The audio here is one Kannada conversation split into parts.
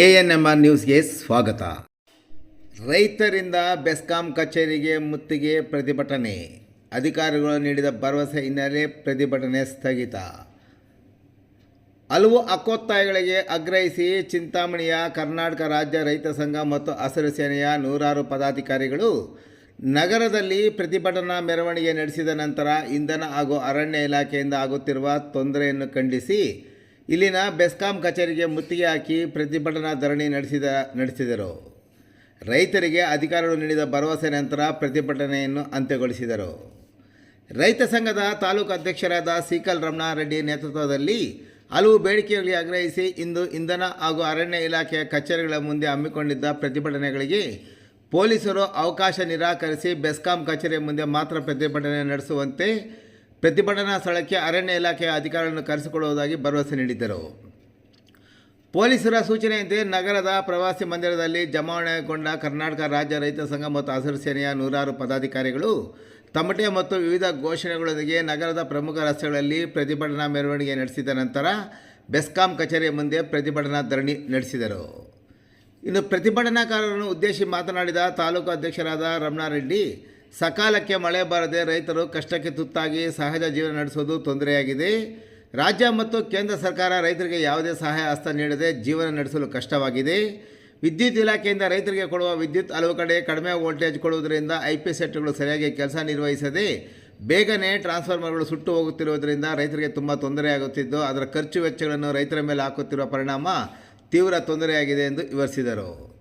ಎ ಎನ್ ಎಂ ಆರ್ ನ್ಯೂಸ್ಗೆ ಸ್ವಾಗತ. ರೈತರಿಂದ ಬೆಸ್ಕಾಂ ಕಚೇರಿಗೆ ಮುತ್ತಿಗೆ ಪ್ರತಿಭಟನೆ. ಅಧಿಕಾರಿಗಳು ನೀಡಿದ ಭರವಸೆ ಹಿನ್ನೆಲೆ ಪ್ರತಿಭಟನೆ ಸ್ಥಗಿತ. ಹಲವು ಹಕ್ಕೊತ್ತಾಯಗಳಿಗೆ ಆಗ್ರಹಿಸಿ ಚಿಂತಾಮಣಿಯ ಕರ್ನಾಟಕ ರಾಜ್ಯ ರೈತ ಸಂಘ ಮತ್ತು ಹಸಿರು ಸೇನೆಯ ನೂರಾರು ಪದಾಧಿಕಾರಿಗಳು ನಗರದಲ್ಲಿ ಪ್ರತಿಭಟನಾ ಮೆರವಣಿಗೆ ನಡೆಸಿದ ನಂತರ ಇಂಧನ ಹಾಗೂ ಅರಣ್ಯ ಇಲಾಖೆಯಿಂದ ಆಗುತ್ತಿರುವ ತೊಂದರೆಯನ್ನು ಖಂಡಿಸಿ ಇಲ್ಲಿನ ಬೆಸ್ಕಾಂ ಕಚೇರಿಗೆ ಮುತ್ತಿಗೆ ಹಾಕಿ ಪ್ರತಿಭಟನಾ ಧರಣಿ ನಡೆಸಿದ, ನಡೆಸಿದರು. ರೈತರಿಗೆ ಅಧಿಕಾರಿಗಳು ನೀಡಿದ ಭರವಸೆ ನಂತರ ಪ್ರತಿಭಟನೆಯನ್ನು ಅಂತ್ಯಗೊಳಿಸಿದರು. ರೈತ ಸಂಘದ ತಾಲೂಕು ಅಧ್ಯಕ್ಷರಾದ ಸೀಕಲ್ ರಮಣಾರೆಡ್ಡಿ ನೇತೃತ್ವದಲ್ಲಿ ಹಲವು ಬೇಡಿಕೆಗಳಿಗೆ ಆಗ್ರಹಿಸಿ ಇಂದು ಇಂಧನ ಹಾಗೂ ಅರಣ್ಯ ಇಲಾಖೆಯ ಕಚೇರಿಗಳ ಮುಂದೆ ಹಮ್ಮಿಕೊಂಡಿದ್ದ ಪ್ರತಿಭಟನೆಗಳಿಗೆ ಪೊಲೀಸರು ಅವಕಾಶ ನಿರಾಕರಿಸಿ ಬೆಸ್ಕಾಂ ಕಚೇರಿ ಮುಂದೆ ಮಾತ್ರ ಪ್ರತಿಭಟನೆ ನಡೆಸುವಂತೆ ಪ್ರತಿಭಟನಾ ಸ್ಥಳಕ್ಕೆ ಅರಣ್ಯ ಇಲಾಖೆಯ ಅಧಿಕಾರಿಗಳನ್ನು ಕರೆಸಿಕೊಳ್ಳುವುದಾಗಿ ಭರವಸೆ ನೀಡಿದ್ದರು. ಪೊಲೀಸರ ಸೂಚನೆಯಂತೆ ನಗರದ ಪ್ರವಾಸಿ ಮಂದಿರದಲ್ಲಿ ಜಮಾವಣೆಗೊಂಡ ಕರ್ನಾಟಕ ರಾಜ್ಯ ರೈತ ಸಂಘ ಮತ್ತು ಹಸಿರು ಸೇನೆಯ ನೂರಾರು ಪದಾಧಿಕಾರಿಗಳು ತಮಟೆ ಮತ್ತು ವಿವಿಧ ಘೋಷಣೆಗಳೊಂದಿಗೆ ನಗರದ ಪ್ರಮುಖ ರಸ್ತೆಗಳಲ್ಲಿ ಪ್ರತಿಭಟನಾ ಮೆರವಣಿಗೆ ನಡೆಸಿದ ನಂತರ ಬೆಸ್ಕಾಂ ಕಚೇರಿಯ ಮುಂದೆ ಪ್ರತಿಭಟನಾ ಧರಣಿ ನಡೆಸಿದರು. ಇನ್ನು ಪ್ರತಿಭಟನಾಕಾರರನ್ನು ಉದ್ದೇಶಿಸಿ ಮಾತನಾಡಿದ ತಾಲೂಕು ಅಧ್ಯಕ್ಷರಾದ ರಮಣಾರೆಡ್ಡಿ ಸಕಾಲಕ್ಕೆ ಮಳೆ ಬಾರದೆ ರೈತರು ಕಷ್ಟಕ್ಕೆ ತುತ್ತಾಗಿ ಸಹಜ ಜೀವನ ನಡೆಸೋದು ತೊಂದರೆಯಾಗಿದೆ. ರಾಜ್ಯ ಮತ್ತು ಕೇಂದ್ರ ಸರ್ಕಾರ ರೈತರಿಗೆ ಯಾವುದೇ ಸಹಾಯ ಹಸ್ತ ನೀಡದೆ ಜೀವನ ನಡೆಸಲು ಕಷ್ಟವಾಗಿದೆ. ವಿದ್ಯುತ್ ಇಲಾಖೆಯಿಂದ ರೈತರಿಗೆ ಕೊಡುವ ವಿದ್ಯುತ್ ಹಲವು ಕಡೆ ಕಡಿಮೆ ವೋಲ್ಟೇಜ್ ಕೊಡುವುದರಿಂದ ಐ ಪಿ ಸೆಟ್ಗಳು ಸರಿಯಾಗಿ ಕೆಲಸ ನಿರ್ವಹಿಸದೆ ಬೇಗನೆ ಟ್ರಾನ್ಸ್ಫಾರ್ಮರ್ಗಳು ಸುಟ್ಟು ಹೋಗುತ್ತಿರುವುದರಿಂದ ರೈತರಿಗೆ ತುಂಬ ತೊಂದರೆಯಾಗುತ್ತಿದ್ದು ಅದರ ಖರ್ಚು ವೆಚ್ಚಗಳನ್ನು ರೈತರ ಮೇಲೆ ಹಾಕುತ್ತಿರುವ ಪರಿಣಾಮ ತೀವ್ರ ತೊಂದರೆಯಾಗಿದೆ ಎಂದು ವಿವರಿಸಿದರು.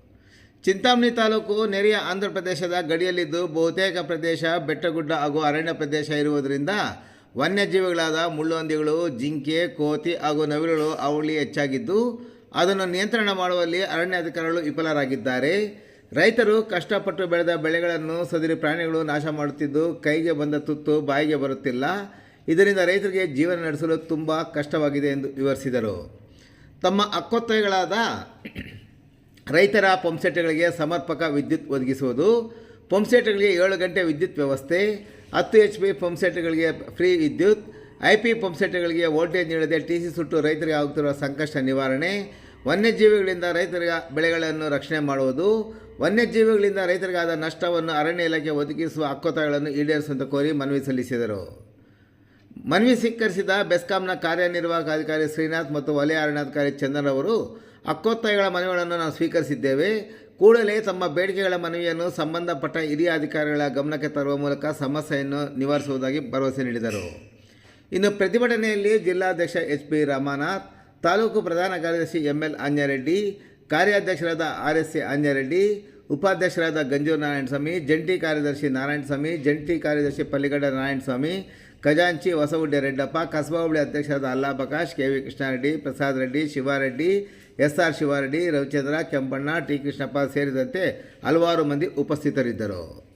ಚಿಂತಾಮಣಿ ತಾಲೂಕು ನೆರೆಯ ಆಂಧ್ರ ಪ್ರದೇಶದ ಗಡಿಯಲ್ಲಿದ್ದು ಬಹುತೇಕ ಪ್ರದೇಶ ಬೆಟ್ಟಗುಡ್ಡ ಹಾಗೂ ಅರಣ್ಯ ಪ್ರದೇಶ ಇರುವುದರಿಂದ ವನ್ಯಜೀವಿಗಳಾದ ಮುಳ್ಳುಹಂದಿಗಳು, ಜಿಂಕೆ, ಕೋತಿ ಹಾಗೂ ನವಿಲುಗಳು ಅವಳಿ ಹೆಚ್ಚಾಗಿದ್ದು, ಅದನ್ನು ನಿಯಂತ್ರಣ ಮಾಡುವಲ್ಲಿ ಅರಣ್ಯಾಧಿಕಾರಿಗಳು ವಿಫಲರಾಗಿದ್ದಾರೆ. ರೈತರು ಕಷ್ಟಪಟ್ಟು ಬೆಳೆದ ಬೆಳೆಗಳನ್ನು ಸದರಿ ಪ್ರಾಣಿಗಳು ನಾಶ ಮಾಡುತ್ತಿದ್ದು, ಕೈಗೆ ಬಂದ ತುತ್ತು ಬಾಯಿಗೆ ಬರುತ್ತಿಲ್ಲ. ಇದರಿಂದ ರೈತರಿಗೆ ಜೀವನ ನಡೆಸಲು ತುಂಬ ಕಷ್ಟವಾಗಿದೆ ಎಂದು ವಿವರಿಸಿದರು. ತಮ್ಮ ಹಕ್ಕೊತ್ತಾಯಗಳಾದ ರೈತರ ಪಂಪ್ಸೆಟ್ಗಳಿಗೆ ಸಮರ್ಪಕ ವಿದ್ಯುತ್ ಒದಗಿಸುವುದು, ಪಂಪ್ಸೆಟ್ಗಳಿಗೆ ಏಳು ಗಂಟೆ ವಿದ್ಯುತ್ ವ್ಯವಸ್ಥೆ, ಹತ್ತು ಎಚ್ ಪಿ ಪಂಪ್ಸೆಟ್ಗಳಿಗೆ ಫ್ರೀ ವಿದ್ಯುತ್ ಐ ಪಿ ಪಂಪ್ಸೆಟ್ಗಳಿಗೆ ವೋಲ್ಟೇಜ್ ನೀಡದೆ ಟಿ ಸಿ ಸುಟ್ಟು ರೈತರಿಗೆ ಆಗುತ್ತಿರುವ ಸಂಕಷ್ಟ ನಿವಾರಣೆ, ವನ್ಯಜೀವಿಗಳಿಂದ ರೈತರ ಬೆಳೆಗಳನ್ನು ರಕ್ಷಣೆ ಮಾಡುವುದು, ವನ್ಯಜೀವಿಗಳಿಂದ ರೈತರಿಗಾದ ನಷ್ಟವನ್ನು ಅರಣ್ಯ ಇಲಾಖೆ ಒದಗಿಸುವ ಹಕ್ಕೊತ್ತಾಯಗಳನ್ನು ಈಡೇರಿಸುವಂತೆ ಕೋರಿ ಮನವಿ ಸಲ್ಲಿಸಿದರು. ಮನವಿ ಸ್ವೀಕರಿಸಿದ ಬೆಸ್ಕಾಂನ ಕಾರ್ಯನಿರ್ವಾಹಕ ಅಧಿಕಾರಿ ಶ್ರೀನಾಥ್ ಮತ್ತು ವಲಯ ಅರಣ್ಯಾಧಿಕಾರಿ ಚಂದನ್ ಅವರು ಹಕ್ಕೊತ್ತಾಯಗಳ ಮನವಿಗಳನ್ನು ನಾವು ಸ್ವೀಕರಿಸಿದ್ದೇವೆ. ಕೂಡಲೇ ತಮ್ಮ ಬೇಡಿಕೆಗಳ ಮನವಿಯನ್ನು ಸಂಬಂಧಪಟ್ಟ ಹಿರಿಯ ಅಧಿಕಾರಿಗಳ ಗಮನಕ್ಕೆ ತರುವ ಮೂಲಕ ಸಮಸ್ಯೆಯನ್ನು ನಿವಾರಿಸುವುದಾಗಿ ಭರವಸೆ ನೀಡಿದರು. ಇನ್ನು ಪ್ರತಿಭಟನೆಯಲ್ಲಿ ಜಿಲ್ಲಾಧ್ಯಕ್ಷ ಎಚ್ ಪಿ ರಾಮನಾಥ್, ತಾಲೂಕು ಪ್ರಧಾನ ಕಾರ್ಯದರ್ಶಿ ಎಂ ಎಲ್ ಅಂಜಾರೆಡ್ಡಿ ಕಾರ್ಯಾಧ್ಯಕ್ಷರಾದ ಆರ್ ಎಸ್ ಸಿ ಅಂಜಾರೆಡ್ಡಿ ಉಪಾಧ್ಯಕ್ಷರಾದ ಗಂಜೂರು ನಾರಾಯಣಸ್ವಾಮಿ ಜಂಟಿ ಕಾರ್ಯದರ್ಶಿ ನಾರಾಯಣಸ್ವಾಮಿ, ಜಂಟಿ ಕಾರ್ಯದರ್ಶಿ ಪಲ್ಲಿಗಡ್ಡ ನಾರಾಯಣಸ್ವಾಮಿ ಖಜಾಂಚಿ ಹೊಸಗುಡ್ಡೆ ರೆಡ್ಡಪ್ಪ, ಕಸಬಾ ಹುಬ್ಳಿ ಅಧ್ಯಕ್ಷರಾದ Alla Prakash, K V Krishnareddy, Prasad Reddy, Shivareddy S R Shivareddy, Ravichandra Kempanna, T Krishnappa ಸೇರಿದಂತೆ ಹಲವಾರು ಮಂದಿ ಉಪಸ್ಥಿತರಿದ್ದರು.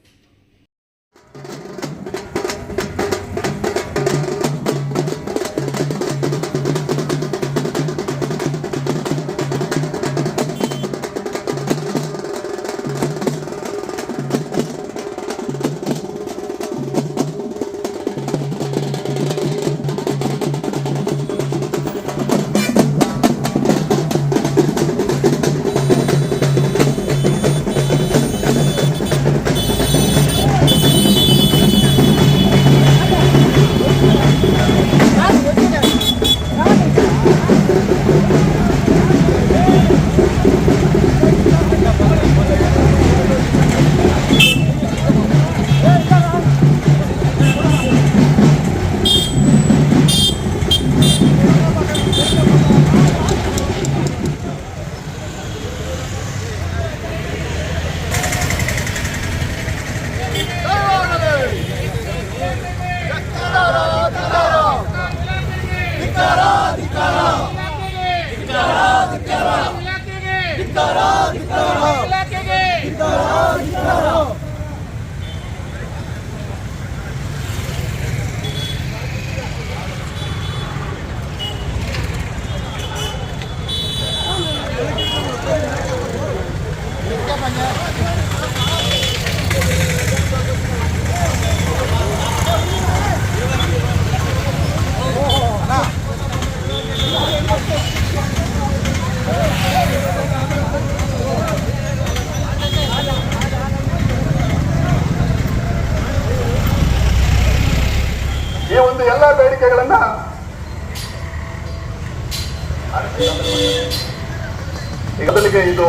ಈಗ ಮೊದಲಿಗೆ ಇದು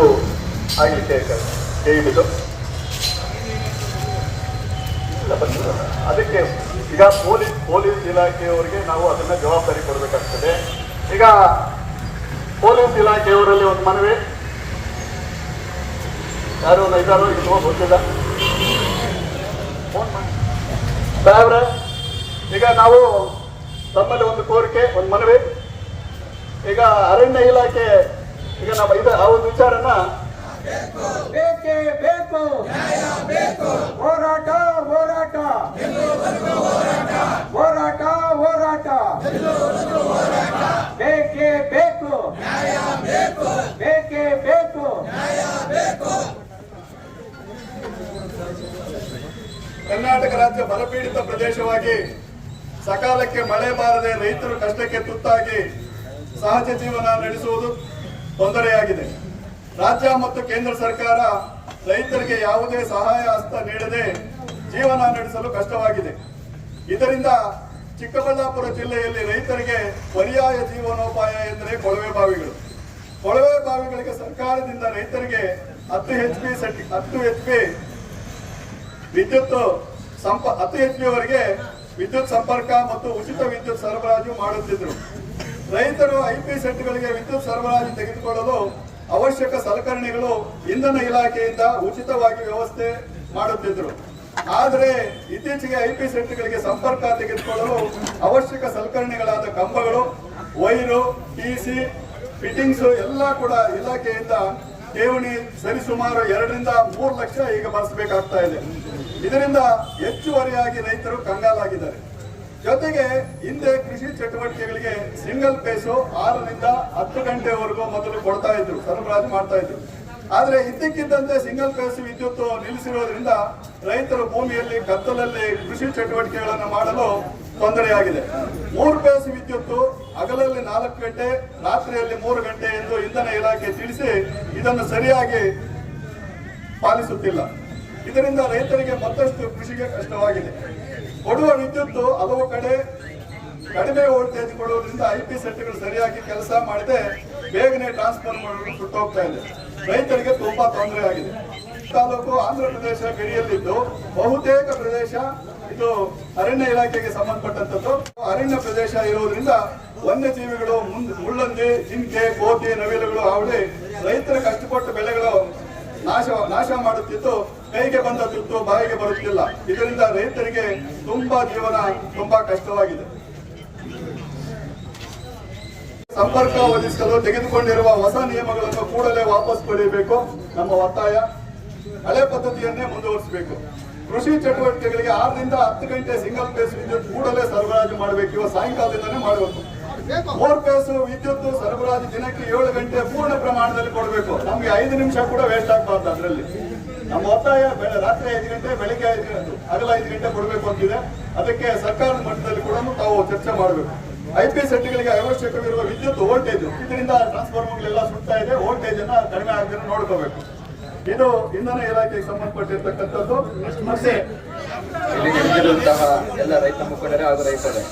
ಆಗಲಿಕ್ಕೆ ಬಂದಿಲ್ಲ. ಅದಕ್ಕೆ ಈಗ ಪೊಲೀಸ್ ಪೊಲೀಸ್ ಇಲಾಖೆಯವರಿಗೆ ನಾವು ಅದನ್ನ ಜವಾಬ್ದಾರಿ ಕೊಡಬೇಕಾಗ್ತದೆ. ಈಗ ಪೊಲೀಸ್ ಇಲಾಖೆಯವರಲ್ಲಿ ಒಂದು ಮನವಿ. ಯಾರು ಒಂದು ಐದಾರು ಇದು ಗೊತ್ತಿಲ್ಲ. ಸಾಹೇಬ್ರೆ, ಈಗ ನಾವು ತಮ್ಮಲ್ಲಿ ಒಂದು ಕೋರಿಕೆ ಒಂದು ಮನವಿ. ಈಗ ಅರಣ್ಯ ಇಲಾಖೆ ಈಗ ನಮ್ಮ ಇದು ಆ ಒಂದು ವಿಚಾರನ ಬೇಕೇ ಬೇಕು. ಹೋರಾಟ ಹೋರಾಟ. ಹೋರಾಟ ಹೋರಾಟ. ಬೇಕೇ ಬೇಕು. ಬೇಕೇ ಬೇಕು. ಕರ್ನಾಟಕ ರಾಜ್ಯ ಬರಪೀಡಿತ ಪ್ರದೇಶವಾಗಿ ಸಕಾಲಕ್ಕೆ ಮಳೆ ಬಾರದೆ ರೈತರು ಕಷ್ಟಕ್ಕೆ ತುತ್ತಾಗಿ ಸಹಜ ಜೀವನ ನಡೆಸುವುದು ತೊಂದರೆಯಾಗಿದೆ. ರಾಜ್ಯ ಮತ್ತು ಕೇಂದ್ರ ಸರ್ಕಾರ ರೈತರಿಗೆ ಯಾವುದೇ ಸಹಾಯ ಹಸ್ತ ನೀಡದೆ ಜೀವನ ನಡೆಸಲು ಕಷ್ಟವಾಗಿದೆ. ಇದರಿಂದ ಚಿಕ್ಕಬಳ್ಳಾಪುರ ಜಿಲ್ಲೆಯಲ್ಲಿ ರೈತರಿಗೆ ಪರ್ಯಾಯ ಜೀವನೋಪಾಯ ಎಂದರೆ ಕೊಳವೆ ಬಾವಿಗಳು. ಕೊಳವೆ ಬಾವಿಗಳಿಗೆ ಸರ್ಕಾರದಿಂದ ರೈತರಿಗೆ ಹತ್ತು ಎಚ್ ಪಿ ಸೆಟ್ ಹತ್ತು ಎಚ್ ಪಿ ವಿದ್ಯುತ್ ಸಂಪ, ಹತ್ತು ಎಚ್ ಪಿ ವರೆಗೆ ವಿದ್ಯುತ್ ಸಂಪರ್ಕ ಮತ್ತು ಉಚಿತ ವಿದ್ಯುತ್ ಸರಬರಾಜು ಮಾಡುತ್ತಿದ್ದರು ರೈತರು ಐಪಿ ಸೆಟ್ಗಳಿಗೆ ವಿದ್ಯುತ್ ಸರಬರಾಜು ತೆಗೆದುಕೊಳ್ಳಲು ಅವಶ್ಯಕ ಸಲಕರಣೆಗಳು ಇಂಧನ ಇಲಾಖೆಯಿಂದ ಉಚಿತವಾಗಿ ವ್ಯವಸ್ಥೆ ಮಾಡುತ್ತಿದ್ದರು ಆದರೆ ಇತ್ತೀಚೆಗೆ ಐಪಿ ಸೆಟ್ಗಳಿಗೆ ಸಂಪರ್ಕ ತೆಗೆದುಕೊಳ್ಳಲು ಅವಶ್ಯಕ ಸಲಕರಣೆಗಳಾದ ಕಂಬಗಳು, ವೈರು ಟಿಸಿ ಫಿಟ್ಟಿಂಗ್ಸ್ ಎಲ್ಲ ಕೂಡ ಇಲಾಖೆಯಿಂದ ಠೇವಣಿ ಸರಿಸುಮಾರು ಎರಡರಿಂದ ಮೂರು ಲಕ್ಷ ಈಗ ಬಳಸಬೇಕಾಗ್ತಾ ಇದೆ. ಇದರಿಂದ ಹೆಚ್ಚುವರಿಯಾಗಿ ರೈತರು ಕಂಗಾಲಾಗಿದ್ದಾರೆ. ಜೊತೆಗೆ ಹಿಂದೆ ಕೃಷಿ ಚಟುವಟಿಕೆಗಳಿಗೆ ಸಿಂಗಲ್ ಪೇಸು ಆರರಿಂದ ಹತ್ತು ಗಂಟೆವರೆಗೂ ಮೊದಲು ಕೊಡ್ತಾ ಇದ್ರು, ಸರಬರಾಜು ಮಾಡ್ತಾ ಇದ್ರು. ಆದ್ರೆ ಇದ್ದಕ್ಕಿದ್ದಂತೆ ಸಿಂಗಲ್ ಪೇಸ್ ವಿದ್ಯುತ್ ನಿಲ್ಲಿಸಿರೋದ್ರಿಂದ ರೈತರು ಭೂಮಿಯಲ್ಲಿ ಕತ್ತಲಲ್ಲಿ ಕೃಷಿ ಚಟುವಟಿಕೆಗಳನ್ನು ಮಾಡಲು ತೊಂದರೆಯಾಗಿದೆ. ಮೂರು ಪೇಸ್ ವಿದ್ಯುತ್ ಹಗಲಲ್ಲಿ ನಾಲ್ಕು ಗಂಟೆ, ರಾತ್ರಿಯಲ್ಲಿ ಮೂರು ಗಂಟೆ ಎಂದು ಇಂಧನ ಇಲಾಖೆ ತಿಳಿಸಿ ಇದನ್ನು ಸರಿಯಾಗಿ ಪಾಲಿಸುತ್ತಿಲ್ಲ. ಇದರಿಂದ ರೈತರಿಗೆ ಮತ್ತಷ್ಟು ಕೃಷಿಗೆ ಕಷ್ಟವಾಗಿದೆ. ಕೊಡುವ ವಿದ್ಯುತ್ ಹಲವು ಕಡೆ ಕಡಿಮೆ ವೋಲ್ಟೇಜ್ ಕೊಡುವುದರಿಂದ ಐ ಪಿ ಸೆಟ್ಗಳು ಸರಿಯಾಗಿ ಕೆಲಸ ಮಾಡದೆ ಬೇಗನೆ ಟ್ರಾನ್ಸ್ಫಾರ್ಮರ್ ಸುಟ್ಟೋಗ್ತಾ ಇದೆ. ರೈತರಿಗೆ ತುಂಬಾ ತೊಂದರೆ ಆಗಿದೆ. ತಾಲೂಕು ಆಂಧ್ರ ಪ್ರದೇಶ ಗಡಿಯಲ್ಲಿದ್ದು ಬಹುತೇಕ ಪ್ರದೇಶ ಇದು ಅರಣ್ಯ ಇಲಾಖೆಗೆ ಸಂಬಂಧಪಟ್ಟಂತದ್ದು ಅರಣ್ಯ ಪ್ರದೇಶ ಇರುವುದರಿಂದ ವನ್ಯಜೀವಿಗಳು ಮುಳ್ಳಂದಿ ಜಿಂಕೆ ಕೋತಿ ನವಿಲುಗಳು ಅವಳಿ ರೈತರ ಕಷ್ಟಪಟ್ಟು ಬೆಳೆಗಳು ನಾಶ ನಾಶ ಮಾಡುತ್ತಿದ್ದು ಕೈಗೆ ಬಂದ ತುತ್ತು ಬಾಯಿಗೆ ಬರುತ್ತಿಲ್ಲ. ಇದರಿಂದ ರೈತರಿಗೆ ತುಂಬಾ ಜೀವನ, ತುಂಬಾ ಕಷ್ಟವಾಗಿದೆ. ಸಂಪರ್ಕ ಒದಗಿಸಲು ತೆಗೆದುಕೊಂಡಿರುವ ಹೊಸ ನಿಯಮಗಳನ್ನು ಕೂಡಲೇ ವಾಪಸ್ ಪಡೆಯಬೇಕು. ನಮ್ಮ ಒತ್ತಾಯ, ಹಳೆ ಪದ್ಧತಿಯನ್ನೇ ಮುಂದುವರಿಸಬೇಕು. ಕೃಷಿ ಚಟುವಟಿಕೆಗಳಿಗೆ ಆರರಿಂದ ಹತ್ತು ಗಂಟೆ ಸಿಂಗಲ್ ಪೇಸ್ ವಿದ್ಯುತ್ ಕೂಡಲೇ ಸರಬರಾಜು ಮಾಡಬೇಕು. ಇವ ಸಾಯಂಕಾಲದಿಂದನೇ ಮಾಡಬೇಕು. ಮೂರ್ ಪೇಸ್ ವಿದ್ಯುತ್, ಸರಬರಾಜು ದಿನಕ್ಕೆ ಏಳು ಗಂಟೆ ಪೂರ್ಣ ಪ್ರಮಾಣದಲ್ಲಿ ಕೊಡಬೇಕು. ನಮ್ಗೆ ಐದು ನಿಮಿಷ ಕೂಡ ವೇಸ್ಟ್ ಆಗಬಾರ್ದು ಅದರಲ್ಲಿ. ನಮ್ಮ ಒತ್ತಾಯ ರಾತ್ರಿ ಐದು ಗಂಟೆ, ಬೆಳಿಗ್ಗೆ ಐದು ಗಂಟೆ ಅಗಲ ಐದು ಗಂಟೆ ಕೊಡಬೇಕು ಅಂತಿದೆ. ಅದಕ್ಕೆ ಸರ್ಕಾರದ ಮಟ್ಟದಲ್ಲಿ ಕೂಡ ತಾವು ಚರ್ಚೆ ಮಾಡಬೇಕು. ಐ ಪಿ ಸೆಟ್ಗಳಿಗೆ ಅವಶ್ಯಕವಿರುವ ವಿದ್ಯುತ್ ವೋಲ್ಟೇಜ್ ಇದರಿಂದ ಟ್ರಾನ್ಸ್ಫಾರ್ಮರ್ಗಳೆಲ್ಲ ಸುಡ್ತಾ ಇದೆ. ವೋಲ್ಟೇಜ್ ಅನ್ನ ಕಡಿಮೆ ಆಗದೆ ನೋಡ್ಕೋಬೇಕು. ಇದು ಇಂಧನ ಇಲಾಖೆಗೆ ಸಂಬಂಧಪಟ್ಟಿರ್ತಕ್ಕಂಥದ್ದು. ಮತ್ತೆ ಇಲ್ಲಿ ಎಲ್ಲ ರೈತ ಮುಖಂಡರೇ ಹಾಗೂ ರೈತರೇ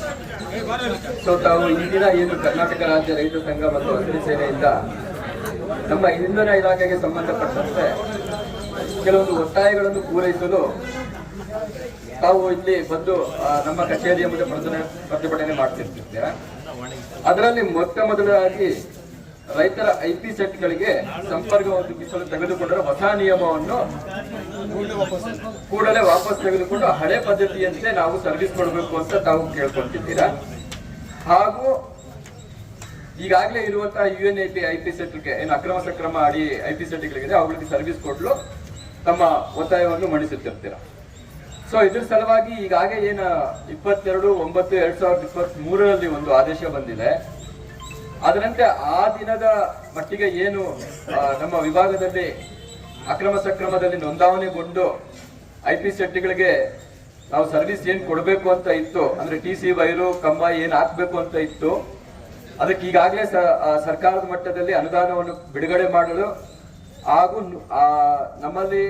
ಸೊ ತಾವು ಇಂದಿನ ಏನು ಕರ್ನಾಟಕ ರಾಜ್ಯ ರೈತ ಸಂಘ ಮತ್ತು ಹಸಿರು ಸೇನೆಯಿಂದ ನಮ್ಮ ಇಂಧನ ಇಲಾಖೆಗೆ ಸಂಬಂಧಪಟ್ಟಂತೆ ಕೆಲವೊಂದು ಒತ್ತಾಯಗಳನ್ನು ಪೂರೈಸಲು ತಾವು ಇಲ್ಲಿ ಬಂದು ನಮ್ಮ ಕಚೇರಿಯ ಮುಂದೆ ಪ್ರತಿಭಟನೆ ಪ್ರತಿಭಟನೆ ಮಾಡ್ತಿರ್ತೀರಾ ಅದರಲ್ಲಿ ಮೊತ್ತ ಮೊದಲಾಗಿ ರೈತರ ಐಪಿ ಸೆಟ್ ಸೆಟ್ಗಳಿಗೆ ಸಂಪರ್ಕ ಒದಗಿಸಲು ತೆಗೆದುಕೊಂಡರೆ ಹೊಸ ನಿಯಮವನ್ನು ಕೂಡಲೇ ವಾಪಸ್ ತೆಗೆದುಕೊಂಡು ಹಳೆ ಪದ್ಧತಿಯಂತೆ ನಾವು ಸರ್ವಿಸ್ ಕೊಡಬೇಕು ಅಂತ ತಾವು ಕೇಳ್ಕೊಂತಿದ್ದೀರಾ ಹಾಗೂ ಈಗಾಗಲೇ ಇರುವಂತಹ U N I P I P ಸೆಟ್ಗೆ ಏನು ಅಕ್ರಮ ಸಕ್ರಮ ಅಡಿ ಐ ಪಿ ಸೆಟ್ಗಳಿದೆ ಅವುಗಳಿಗೆ ಸರ್ವಿಸ್ ಕೊಡಲು ತಮ್ಮ ಒತ್ತಾಯವನ್ನು ಮಂಡಿಸುತ್ತಿರ್ತೀರ? ಸೊ ಇದ್ರ ಸಲುವಾಗಿ ಈಗಾಗಲೇ ಏನು ಇಪ್ಪತ್ತೆರಡು, ಒಂಬತ್ತು, ಎರಡ್ ಸಾವಿರದ ಇಪ್ಪತ್ತ್ ಮೂರರಲ್ಲಿ ಒಂದು ಆದೇಶ ಬಂದಿದೆ. ಅದರಂತೆ ಆ ದಿನದ ಮಟ್ಟಿಗೆ ಏನು ನಮ್ಮ ವಿಭಾಗದಲ್ಲಿ ಅಕ್ರಮ ಸಕ್ರಮದಲ್ಲಿ ನೋಂದಾವಣೆಗೊಂಡು ಐ ಪಿ ಸೆಟ್ಗಳಿಗೆ ನಾವು ಸರ್ವಿಸ್ ಏನು ಕೊಡಬೇಕು ಅಂತ ಇತ್ತು, ಅಂದ್ರೆ ಟಿ ಸಿ ವೈರು, ಕಂಬ ಏನು ಹಾಕ್ಬೇಕು ಅಂತ ಇತ್ತು, ಅದಕ್ಕೆ ಈಗಾಗಲೇ ಸರ್ಕಾರದ ಮಟ್ಟದಲ್ಲಿ ಅನುದಾನವನ್ನು ಬಿಡುಗಡೆ ಮಾಡಲು ಹಾಗೂ ನಮ್ಮಲ್ಲಿ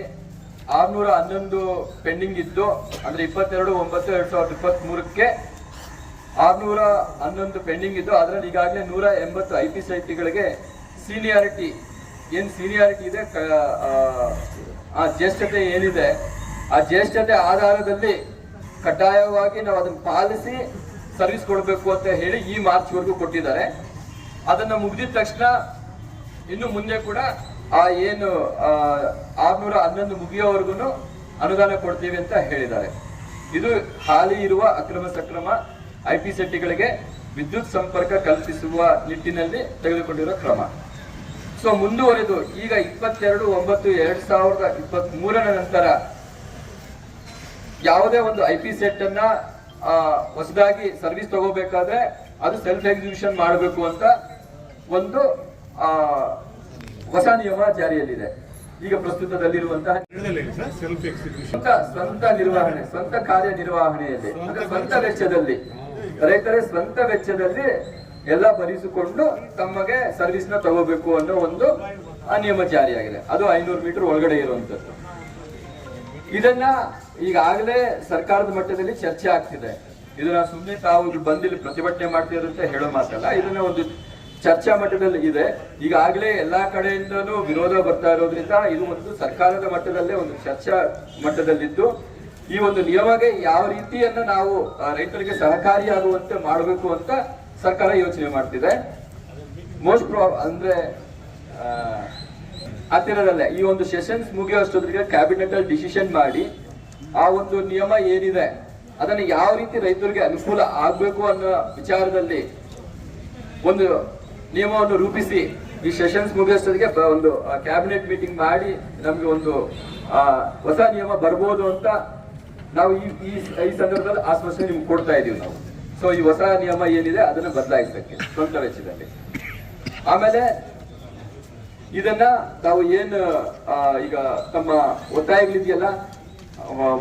ಆರ್ನೂರ ಹನ್ನೊಂದು ಪೆಂಡಿಂಗ್ ಇತ್ತು, ಅಂದ್ರೆ ಇಪ್ಪತ್ತೆರಡು, ಒಂಬತ್ತು, ಎರಡ್ ಸಾವಿರದ ಇಪ್ಪತ್ತ್ ಮೂರಕ್ಕೆ ಆರ್ನೂರ ಹನ್ನೊಂದು ಪೆಂಡಿಂಗ್ ಇದ್ದು ಅದರಲ್ಲಿ ಈಗಾಗಲೇ ನೂರ ಎಂಬತ್ತು ಐ ಪಿ ಸೈಟ್ಗಳಿಗೆ ಸೀನಿಯಾರಿಟಿ, ಏನು ಸೀನಿಯಾರಿಟಿ ಇದೆ ಆ ಜ್ಯೇಷ್ಠತೆ ಏನಿದೆ, ಆ ಜ್ಯೇಷ್ಠತೆ ಆಧಾರದಲ್ಲಿ ಕಡ್ಡಾಯವಾಗಿ ನಾವು ಅದನ್ನು ಪಾಲಿಸಿ ಸರ್ವಿಸ್ ಕೊಡಬೇಕು ಅಂತ ಹೇಳಿ ಈ ಮಾರ್ಚ್ವರೆಗೂ ಕೊಟ್ಟಿದ್ದಾರೆ. ಅದನ್ನು ಮುಗಿದಿದ ತಕ್ಷಣ ಇನ್ನು ಮುಂದೆ ಕೂಡ ಆ ಏನು ಆರ್ನೂರ ಹನ್ನೊಂದು ಮುಗಿಯೋವರೆಗೂ ಅನುದಾನ ಕೊಡ್ತೀವಿ ಅಂತ ಹೇಳಿದ್ದಾರೆ. ಇದು ಹಾಲಿ ಇರುವ ಅಕ್ರಮ ಸಕ್ರಮ ಐ ಪಿ ಸೆಟ್ಟಿಗಳಿಗೆ ವಿದ್ಯುತ್ ಸಂಪರ್ಕ ಕಲ್ಪಿಸುವ ನಿಟ್ಟಿನಲ್ಲಿ ತೆಗೆದುಕೊಂಡಿರುವ ಕ್ರಮ. ಸೊ ಮುಂದುವರೆದು ಈಗ ಇಪ್ಪತ್ತೆರಡು ಒಂಬತ್ತು ಎರಡ್ ಸಾವಿರದ ಇಪ್ಪತ್ತ್ ಮೂರರ ನಂತರ ಯಾವುದೇ ಒಂದು ಐ ಪಿ ಸೆಟ್ ಅನ್ನ ಹೊಸದಾಗಿ ಸರ್ವಿಸ್ ತಗೋಬೇಕಾದ್ರೆ ಅದು ಸೆಲ್ಫ್ ಎಕ್ಸಿಬಿಷನ್ ಮಾಡಬೇಕು ಅಂತ ಒಂದು ಆ, ಹೊಸ ನಿಯಮ ಜಾರಿಯಲ್ಲಿದೆ. ಈಗ ಪ್ರಸ್ತುತದಲ್ಲಿರುವಂತಹ ಸ್ವಂತ ಸ್ವಂತ ನಿರ್ವಹಣೆ ಸ್ವಂತ ಕಾರ್ಯನಿರ್ವಹಣೆಯಲ್ಲಿ ಅಂದ್ರೆ ಸ್ವಂತ ವೆಚ್ಚದಲ್ಲಿ. ರೈತರ ಸ್ವಂತ ವೆಚ್ಚದಲ್ಲಿ ಎಲ್ಲ ಭರಿಸಿಕೊಂಡು ತಮಗೆ ಸರ್ವಿಸ್ನ ತಗೋಬೇಕು ಅನ್ನೋ ಒಂದು ಅನಿಯಮ ಜಾರಿ ಜಾರಿಯಾಗಿದೆ. ಅದು ಐನೂರು ಮೀಟರ್ ಒಳಗಡೆ ಇರುವಂತದ್ದು ಇದನ್ನ ಈಗಾಗಲೇ ಸರ್ಕಾರದ ಮಟ್ಟದಲ್ಲಿ ಚರ್ಚೆ ಆಗ್ತಿದೆ. ಇದನ್ನ ಸುಮ್ಮನೆ ತಾವು ಬಂದಿಲ್ಲಿ ಪ್ರತಿಭಟನೆ ಮಾಡ್ತೀರ ಅಂತ ಹೇಳೋ ಮಾತಲ್ಲ, ಇದನ್ನ ಒಂದು ಚರ್ಚಾ ಮಟ್ಟದಲ್ಲಿ ಇದೆ. ಈಗಾಗಲೇ ಎಲ್ಲಾ ಕಡೆಯಿಂದನೂ ವಿರೋಧ ಬರ್ತಾ ಇರೋದ್ರಿಂದ ಇದು ಒಂದು ಸರ್ಕಾರದ ಮಟ್ಟದಲ್ಲೇ ಒಂದು ಚರ್ಚಾ ಮಟ್ಟದಲ್ಲಿದ್ದು ಈ ಒಂದು ನಿಯಮಗೆ ಯಾವ ರೀತಿಯನ್ನ ನಾವು ರೈತರಿಗೆ ಸಹಕಾರಿಯಾಗುವಂತೆ ಮಾಡಬೇಕು ಅಂತ ಸರ್ಕಾರ ಯೋಚನೆ ಮಾಡ್ತಿದೆ. ಮೋಸ್ಟ್ ಪ್ರಾ ಅಂದ್ರೆ ಹತ್ತಿರದಲ್ಲೇ, ಈ ಒಂದು ಸೆಷನ್ಸ್ ಮುಗಿಯುವಷ್ಟೊತ್ತಿಗೆ ಕ್ಯಾಬಿನೆಟ್ ಅಲ್ಲಿ ಡಿಸಿಷನ್ ಮಾಡಿ, ಆ ಒಂದು ನಿಯಮ ಏನಿದೆ, ಅದನ್ನ ಯಾವ ರೀತಿ ರೈತರಿಗೆ ಅನುಕೂಲ ಆಗ್ಬೇಕು ಅನ್ನೋ ವಿಚಾರದಲ್ಲಿ ಒಂದು ನಿಯಮವನ್ನು ರೂಪಿಸಿ, ಈ ಸೆಷನ್ಸ್ ಮುಗಿಯೋಷ್ಟೊತ್ತಿಗೆ ಒಂದು ಕ್ಯಾಬಿನೆಟ್ ಮೀಟಿಂಗ್ ಮಾಡಿ, ನಮ್ಗೆ ಒಂದು ಹೊಸ ನಿಯಮ ಬರ್ಬೋದು ಅಂತ ನಾವು ಈ ಈ ಈ ಸಂದರ್ಭದಲ್ಲಿ ಆಶ್ವಾಸನೆ ನಿಮ್ಗೆ ಕೊಡ್ತಾ ಇದೀವಿ ನಾವು. ಸೊ ಈ ಹೊಸ ನಿಯಮ ಏನಿದೆ, ಅದನ್ನ ಬದಲಾಯಿಸಕ್ಕೆ, ಸ್ವಂತ ವೆಚ್ಚದಲ್ಲಿ. ಆಮೇಲೆ, ಇದನ್ನ ತಾವು ಏನು ಈಗ ತಮ್ಮ ಒತ್ತಾಯಗಳಿದೆಯಲ್ಲ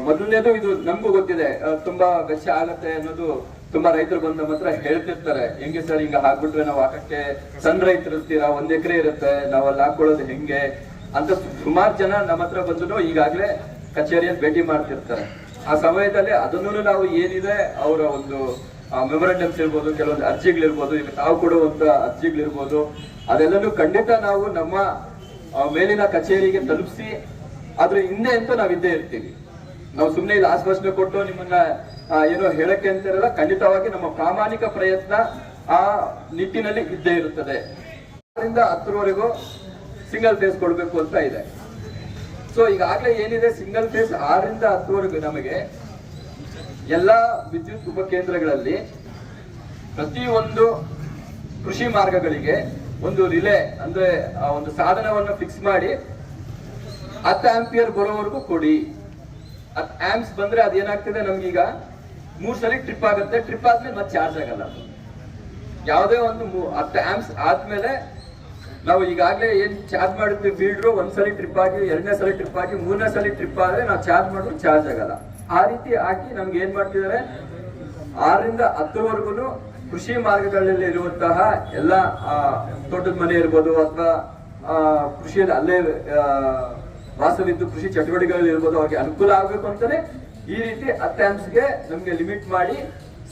ಮೊದಲನೇದು ಇದು ನಮಗೂ ಗೊತ್ತಿದೆ ತುಂಬಾ ವೆಚ್ಚ ಆಗತ್ತೆ ಅನ್ನೋದು ತುಂಬಾ ರೈತರು ಬಂದ ಮಾತ್ರ ಹೇಳ್ತಿರ್ತಾರೆ. ಹೆಂಗೆ ಸರ್, ಹಿಂಗ ಹಾಕ್ಬಿಟ್ರೆ ನಾವು ಹಾಕಕ್ಕೆ ಸಣ್ಣ ರೈತರು ಇರ್ತೀರಾ ಒಂದ್ ಎಕರೆ ಇರುತ್ತೆ, ನಾವು ಅಲ್ಲಿ ಹಾಕೊಳ್ಳೋದು ಹೆಂಗೆ? ಅಂತ ಸುಮಾರು ಜನ ನಮ್ಮ ಹತ್ರ ಬಂದು ಈಗಾಗಲೇ ಕಚೇರಿಯನ್ನು ಭೇಟಿ ಮಾಡ್ತಿರ್ತಾರೆ. ಆ ಸಮಯದಲ್ಲಿ ಅದನ್ನು ನಾವು ಏನಿದೆ ಅವರ ಒಂದು ಮೆಮೊರಂಡಮ್ಸ್ ಇರ್ಬೋದು, ಕೆಲವೊಂದು ಅರ್ಜಿಗಳಿರ್ಬೋದು ಇಲ್ಲಿ ತಾವು ಕೊಡುವಂತ ಅರ್ಜಿಗಳಿರ್ಬೋದು, ಅದೆಲ್ಲನೂ ಖಂಡಿತ ನಾವು ನಮ್ಮ ಮೇಲಿನ ಕಚೇರಿಗೆ ತಲುಪಿಸಿ ಅದ್ರ ಹಿಂದೆ ಅಂತ ನಾವು ಇದ್ದೇ ಇರ್ತೀವಿ. ನಾವು ಸುಮ್ಮನೆ ಇಲ್ಲಿ ಆಶ್ವಾಸನೆ ಕೊಟ್ಟು ನಿಮ್ಮನ್ನ ಏನೋ ಹೇಳಕ್ಕೆ ಅಂತಿರಲ್ಲ ಖಂಡಿತವಾಗಿ ನಮ್ಮ ಪ್ರಾಮಾಣಿಕ ಪ್ರಯತ್ನ ಆ ನಿಟ್ಟಿನಲ್ಲಿ ಇದ್ದೇ ಇರುತ್ತದೆ. ಅದರಿಂದ ಹತ್ತರವರೆಗೂ ಸಿಂಗಲ್ ಫೇಸ್ ಕೊಡಬೇಕು ಅಂತ ಇದೆ. ಸೊ ಈಗಾಗಲೇ ಏನಿದೆ? ಸಿಂಗಲ್ ಫೇಸ್ ಆರರಿಂದ ಹತ್ತುವರೆಗೂ ನಮಗೆ ಎಲ್ಲಾ ವಿದ್ಯುತ್ ಉಪಕೇಂದ್ರಗಳಲ್ಲಿ ಪ್ರತಿಯೊಂದು ಕೃಷಿ ಮಾರ್ಗಗಳಿಗೆ ಒಂದು ರಿಲೇ ಅಂದ್ರೆ ಆ ಒಂದು ಸಾಧನವನ್ನು ಫಿಕ್ಸ್ ಮಾಡಿ ಹತ್ತು ಆಂಪಿಯರ್ ಬರೋವರೆಗೂ ಕೊಡಿ. ಹತ್ತು ಆಂಪ್ಸ್ ಬಂದ್ರೆ ಅದೇನಾಗ್ತದೆ? ನಮ್ಗೀಗ ಮೂರ್ ಸಲ ಟ್ರಿಪ್ ಆಗುತ್ತೆ. ಟ್ರಿಪ್ ಆದ್ಮೇಲೆ ಮತ್ತೆ ಚಾರ್ಜ್ ಆಗಲ್ಲ ಯಾವುದೇ ಒಂದು ಹತ್ತು ಆಂಪ್ಸ್ ಆದ್ಮೇಲೆ ನಾವು ಈಗಾಗಲೇ ಏನು ಚಾರ್ಜ್ ಮಾಡಿದ್ವಿ ಫೀಲ್ಡ್ರು ಒಂದ್ಸಲಿ ಟ್ರಿಪ್ ಆಗಿ, ಎರಡನೇ ಸಲ ಟ್ರಿಪ್ ಆಗಿ, ಮೂರನೇ ಸಲ ಟ್ರಿಪ್ ಆದ್ರೆ ನಾವು ಚಾರ್ಜ್ ಮಾಡಿದ್ರು ಚಾರ್ಜ್ ಆಗಲ್ಲ. ಆ ರೀತಿ ಹಾಕಿ ನಮ್ಗೆ ಏನು ಮಾಡ್ತಿದ್ದಾರೆ? ಆರರಿಂದ ಹತ್ತರವರೆಗೂ ಕೃಷಿ ಮಾರ್ಗಗಳಲ್ಲಿ ಇರುವಂತಹ ಎಲ್ಲ ತೋಟದ ಮನೆ ಇರ್ಬೋದು ಅಥವಾ ಕೃಷಿಯಲ್ಲಿ ಅಲ್ಲೇ ವಾಸವಿದ್ದು ಕೃಷಿ ಚಟುವಟಿಕೆಗಳಲ್ಲಿ ಇರ್ಬೋದು, ಅವ್ರಿಗೆ ಅನುಕೂಲ ಆಗಬೇಕು ಅಂತಾನೆ ಈ ರೀತಿ ಅತ್ಯಾಂಶಗೆ ನಮಗೆ ಲಿಮಿಟ್ ಮಾಡಿ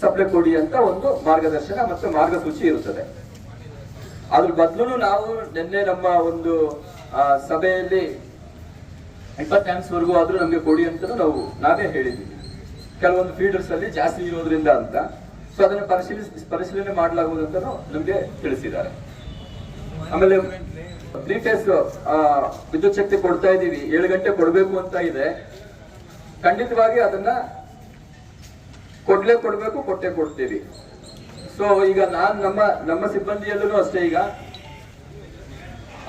ಸಪ್ಲೈ ಕೊಡಿ ಅಂತ ಒಂದು ಮಾರ್ಗದರ್ಶನ ಮತ್ತು ಮಾರ್ಗಸೂಚಿ ಇರುತ್ತದೆ. ಅದ್ರ ಬದಲು ನಾವು ನಿನ್ನೆ ನಮ್ಮ ಒಂದು ಸಭೆಯಲ್ಲಿ ಇಪ್ಪತ್ತು ವರೆಗೂ ಆದ್ರೂ ನಮ್ಗೆ ಕೊಡಿ ಅಂತ ನಾವು, ನಾವೇ ಹೇಳಿದ್ದೀವಿ ಕೆಲವೊಂದು ಫೀಡರ್ಸ್ ಅಲ್ಲಿ ಜಾಸ್ತಿ ಇರೋದ್ರಿಂದ ಅಂತ. ಸೊ ಅದನ್ನ ಪರಿಶೀಲಿಸಿ ಪರಿಶೀಲನೆ ಮಾಡಲಾಗುವುದು ಅಂತ ನಮ್ಗೆ ತಿಳಿಸಿದ್ದಾರೆ. ಆಮೇಲೆ ತ್ರೀ ಫೇಸ್ ವಿದ್ಯುತ್ ಶಕ್ತಿ ಕೊಡ್ತಾ ಇದೀವಿ ಏಳು ಗಂಟೆ ಕೊಡಬೇಕು ಅಂತ ಇದೆ. ಖಂಡಿತವಾಗಿ ಅದನ್ನ ಕೊಡ್ಲೇ ಕೊಡಬೇಕು, ಕೊಟ್ಟೆ ಕೊಡ್ತೀವಿ. ಸೊ ಈಗ ನಾನ್ ನಮ್ಮ ನಮ್ಮ ಸಿಬ್ಬಂದಿಯಲ್ಲೂ ಅಷ್ಟೇ ಈಗ.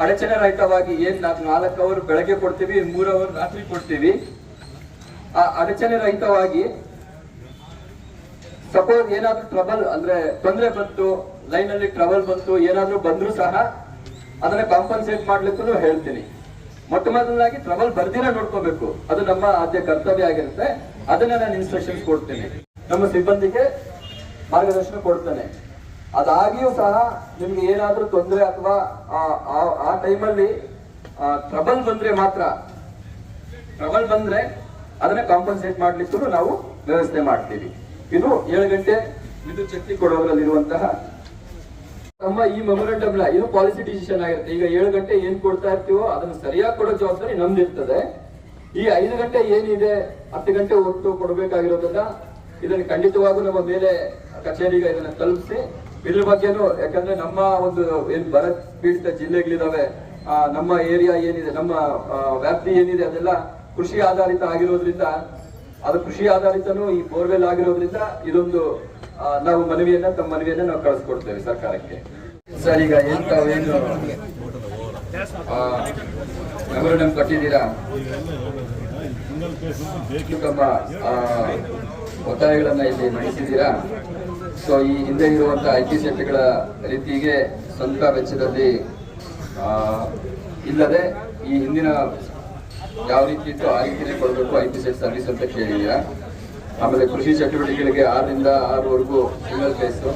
ಅಡಚಣೆ ರಹಿತವಾಗಿ ಏನ್ ನಾಲ್ಕು ನಾಲ್ಕು ಅವರ್ ಬೆಳಗ್ಗೆ ಕೊಡ್ತೀವಿ ಮೂರು ಅವರ್ ರಾತ್ರಿ ಕೊಡ್ತೀವಿ. ಆ ಅಡಚಣೆ ರಹಿತವಾಗಿ ಸಪೋಸ್ ಏನಾದ್ರೂ ಟ್ರಬಲ್ ಅಂದ್ರೆ ತೊಂದರೆ ಬಂತು ಲೈನ್ ಅಲ್ಲಿ ಟ್ರಬಲ್ ಬಂತು, ಏನಾದ್ರೂ ಬಂದ್ರು ಸಹ ಅದನ್ನ ಕಾಂಪನ್ಸೇಟ್ ಮಾಡ್ಲಿಕ್ಕೂ ಹೇಳ್ತೀನಿ. ಮೊಟ್ಟ ಮೊದಲಾಗಿ ಟ್ರಬಲ್ ಬರ್ದಿರ ನೋಡ್ಕೋಬೇಕು. ಅದು ನಮ್ಮ ಆದ್ಯ ಕರ್ತವ್ಯ ಆಗಿರುತ್ತೆ. ಅದನ್ನ ನಾನು ಇನ್ಸ್ಟ್ರಕ್ಷನ್ಸ್ ಕೊಡ್ತೀನಿ. ನಮ್ಮ ಸಿಬ್ಬಂದಿಗೆ ಮಾರ್ಗದರ್ಶನ ಕೊಡ್ತಾನೆ. ಅದಾಗಿಯೂ ಸಹ ನಿಮ್ಗೆ ಏನಾದ್ರೂ ತೊಂದರೆ ಅಥವಾ ಆ- ಟೈಮಲ್ಲಿ ಟ್ರಬಲ್ ಬಂದ್ರೆ ಮಾತ್ರ ಟ್ರಬಲ್ ಬಂದ್ರೆ ಅದನ್ನ ಕಾಂಪನ್ಸೇಟ್ ಮಾಡ್ಲಿಕ್ಕೂ ನಾವು ವ್ಯವಸ್ಥೆ ಮಾಡ್ತೀವಿ. ಇದು ಏಳು ಗಂಟೆ ವಿದ್ಯುತ್ ಶಕ್ತಿ ಕೊಡೋದ್ರಲ್ಲಿರುವಂತಹ ನಮ್ಮ ಈ ಮೆಮೊರಂಡಮ್ನ, ಇದು ಪಾಲಿಸಿ ಡಿಸಿಷನ್ ಆಗಿರುತ್ತೆ. ಈಗ ಏಳು ಗಂಟೆ ಏನ್ ಕೊಡ್ತಾ ಇರ್ತೀವೋ ಅದನ್ನು ಸರಿಯಾಗಿ ಕೊಡೋ ಜವಾಬ್ದಾರಿ ನಮ್ದಿರ್ತದೆ. ಈ ಐದು ಗಂಟೆ ಏನಿದೆ, ಹತ್ತು ಗಂಟೆ ಒಟ್ಟು ಕೊಡಬೇಕಾಗಿರೋದನ್ನ ಇದನ್ನು ಖಂಡಿತವಾಗೂ ನಮ್ಮ ಮೇಲೆ ಕಚೇರಿಗೆ ಇದನ್ನ ತಲುಪಿಸಿ, ಇದ್ರ ಬಗ್ಗೆನೂ ಯಾಕಂದ್ರೆ ನಮ್ಮ ಒಂದು ಏನ್ ಬರ ಪೀಡಿತ ಜಿಲ್ಲೆಗಳಿದಾವೆ ನಮ್ಮ ಏರಿಯಾ ಏನಿದೆ, ನಮ್ಮ ವ್ಯಾಪ್ತಿ ಏನಿದೆ ಅದೆಲ್ಲ ಕೃಷಿ ಆಧಾರಿತ ಆಗಿರೋದ್ರಿಂದ, ಅದು ಕೃಷಿ ಆಧಾರಿತನೂ ಈ ಬೋರ್ವೆಲ್ ಆಗಿರೋದ್ರಿಂದ ಇದೊಂದು ನಾವು ಮನವಿಯನ್ನ, ತಮ್ಮ ಮನವಿಯನ್ನ ನಾವು ಕಳಿಸ್ಕೊಡ್ತೇವೆ ಸರ್ಕಾರಕ್ಕೆ. ಸರ್, ಈಗ ಏನ್ ತಾವೇನು ಮೆಮೊರಂಡಮ್ ಕಟ್ಟಿದ್ದೀರಾ? ತಮ್ಮ ಒತ್ತಾಯಗಳನ್ನ ಇಲ್ಲಿ ಮಂಡಿಸಿದ್ದೀರಾ? ಸೊ ಈ ಹಿಂದೆ ಇರುವಂತಹ ಐ ಟಿ ಸೆಟ್ಗಳ ರೀತಿಗೆ ಸ್ವಂತ ವೆಚ್ಚದಲ್ಲಿ ಇಲ್ಲದೆ ಈ ಹಿಂದಿನ ಯಾವ ರೀತಿ ಇತ್ತು ಆ ರೀತಿಯಲ್ಲಿ ಕೊಡಬೇಕು ಐ ಟಿ ಸೆಟ್ ಸರ್ವಿಸ್ ಅಂತ ಕೇಳಿದೀರಾ ಆಮೇಲೆ ಕೃಷಿ ಚಟುವಟಿಕೆಗಳಿಗೆ ಆರರಿಂದ ಆರವರೆಗೂ ಸಿಂಗಲ್ ಫೇಸ್ ಹತ್ತು.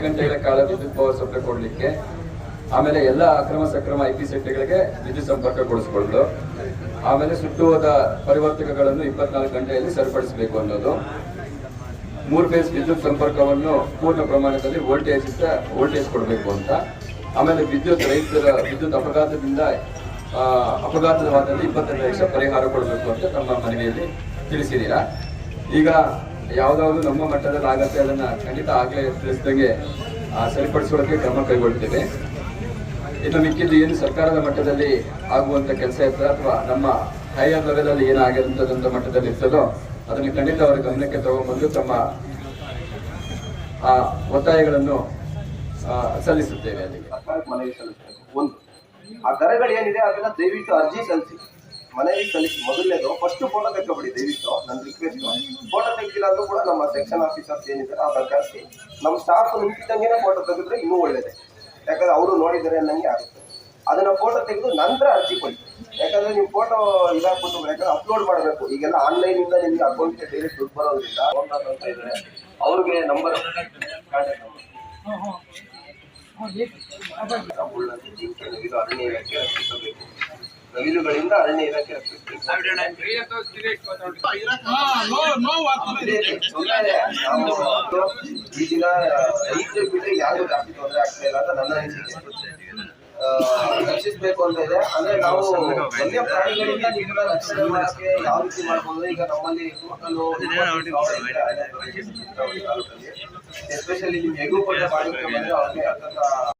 ಗಂಟೆಗಳ ಕಾಲ ವಿದ್ಯುತ್ ಪವರ್ ಸಪ್ಲೈ ಕೊಡ್ಲಿಕ್ಕೆ. ಆಮೇಲೆ ಎಲ್ಲ ಅಕ್ರಮ ಸಕ್ರಮ ಐ ಪಿ ಸೆಟ್ಗಳಿಗೆ ವಿದ್ಯುತ್ ಸಂಪರ್ಕ ಕೊಡಿಸ್ಕೊಳ್ಳೋದು. ಆಮೇಲೆ ಸುಟ್ಟು ಹೋದ ಪರಿವರ್ತಕಗಳನ್ನು ಇಪ್ಪತ್ನಾಲ್ಕು ಗಂಟೆಯಲ್ಲಿ ಸರಿಪಡಿಸಬೇಕು ಅನ್ನೋದು. ಮೂರು ಫೇಸ್ ವಿದ್ಯುತ್ ಸಂಪರ್ಕವನ್ನು ಪೂರ್ಣ ಪ್ರಮಾಣದಲ್ಲಿ ವೋಲ್ಟೇಜ್ ವೋಲ್ಟೇಜ್ ಕೊಡಬೇಕು ಅಂತ. ಆಮೇಲೆ ವಿದ್ಯುತ್ ರೈತರ ವಿದ್ಯುತ್ ಅಪಘಾತದಿಂದ ಅಪಘಾತವಾದಲ್ಲಿ ಇಪ್ಪತ್ತೆರಡು ಲಕ್ಷ ಪರಿಹಾರ ಕೊಡಬೇಕು ಅಂತ ತಮ್ಮ ಮನವಿಯಲ್ಲಿ ತಿಳಿಸಿದ್ದೀರಾ ಈಗ ಯಾವುದಾದ್ರು ನಮ್ಮ ಮಟ್ಟದಲ್ಲಿ ಆಗತ್ತೆ ಅದನ್ನು ಖಂಡಿತ ಆಗಲೇ ತಿಳಿಸಿದಂಗೆ ಸರಿಪಡಿಸೋದಕ್ಕೆ ಕ್ರಮ ಕೈಗೊಳ್ತೇವೆ. ಇನ್ನು ಮಿಕ್ಕಿದ್ದು ಏನು ಸರ್ಕಾರದ ಮಟ್ಟದಲ್ಲಿ ಆಗುವಂತ ಕೆಲಸ ಇರ್ತದೆ ಅಥವಾ ನಮ್ಮ ಹೈಯರ್ ಲೆವೆಲ್ ಅಲ್ಲಿ ಏನಾಗಿರುವಂತದಂತ ಮಟ್ಟದಲ್ಲಿ ಇರ್ತದೋ ಅದನ್ನು ಖಂಡಿತ ಅವರ ಗಮನಕ್ಕೆ ತಗೊಂಡ್ಬಂದು ತಮ್ಮ, ಆ, ಒತ್ತಾಯಗಳನ್ನು ಸಲ್ಲಿಸುತ್ತೇವೆ ಅಲ್ಲಿಗೆ ಮನವಿ ಒಂದು, ಆ ದರಗಳು ಏನಿದೆ ಅದನ್ನ ದಯವಿಟ್ಟು ಅರ್ಜಿ ಸಲ್ಲಿಸಿ. ಮನವಿ ಸಲ್ಲಿಸಿ ಮೊದಲನೇದು ಫಸ್ಟ್ ಫೋಟೋ ತೆಕ್ಕೊಬಿಡಿ ದಯವಿಟ್ಟು, ನನ್ನ ರಿಕ್ವೆಸ್ಟ್ ಫೋಟೋ ತೆಗಿಲ್ಲ ಅಂದ್ರೂ ಕೂಡ ನಮ್ಮ ಸೆಕ್ಷನ್ ಆಫೀಸರ್ಸ್ ಏನಿದೆ ಆ ಪ್ರಕಾರ ನಮ್ಮ ಸ್ಟಾಫ್ ನಿಂತಿದ್ದಂಗೆ ಫೋಟೋ ತೆಗೆದ್ರೆ ಇನ್ನೂ ಒಳ್ಳೇದೆ. ಯಾಕಂದ್ರೆ ಅವರು ನೋಡಿದರೆ ಅನ್ನಂಗೆ ಆಗುತ್ತೆ. ಅದನ್ನ ಫೋಟೋ ತೆಗೆದು ನಂತರ ಅರ್ಜಿ ಕೊಡಿ. ಯಾಕಂದ್ರೆ ನೀವು ಫೋಟೋ ಇದಾಗ್ಬಿಟ್ಟು ಯಾಕಂದ್ರೆ ಅಪ್ಲೋಡ್ ಮಾಡಬೇಕು. ಈಗೆಲ್ಲ ಆನ್ಲೈನ್ ಇಂದ ನಿಮ್ಗೆ ಅಕೌಂಟ್ಗೆ ಡೈರೆಕ್ಟ್ ದುಡ್ಡು ಬರೋದ್ರಿಂದ ಸೋಮನಾಥ್ ಅಂತ ಇದ್ದಾರೆ ಅವ್ರಿಗೆ ನಂಬರ್ ಕಾಂಟ್ಯಾಕ್ಟ್ ನಂಬರ್ ನವಿಲು ಅರಣ್ಯ ನವಿಲುಗಳಿಂದ ಅರಣ್ಯ ಇಲಾಖೆ ಈ ದಿನ ರೈತರು ಬಿಟ್ಟರೆ ಯಾರಿಗೂ ಜಾಸ್ತಿ ತೊಂದರೆ ಆಗ್ತಾ ಇಲ್ಲ ಅಂತ ನನ್ನ ಅನಿಸಿಕೆ. ರಕ್ಷಿಸಬೇಕು ಅಂತ ಇದೆ. ಅಂದ್ರೆ ನಾವು ವನ್ಯ ಪ್ರಾಣಿಗಳಿಂದ ನಿಮ್ಮನ್ನ ರಕ್ಷಣೆ ಯಾವ ರೀತಿ ಮಾಡ್ಬೋದು? ಈಗ ನಮ್ಮಲ್ಲಿ ಎಸ್ಪೆಷಲಿ ನಿಮ್ಗೆ ಎಗು ಬಾಡಿಗೆ ಬಂದ್ರೆ ಅವ್ರಿಗೆ ಹತ್ತತ್ರ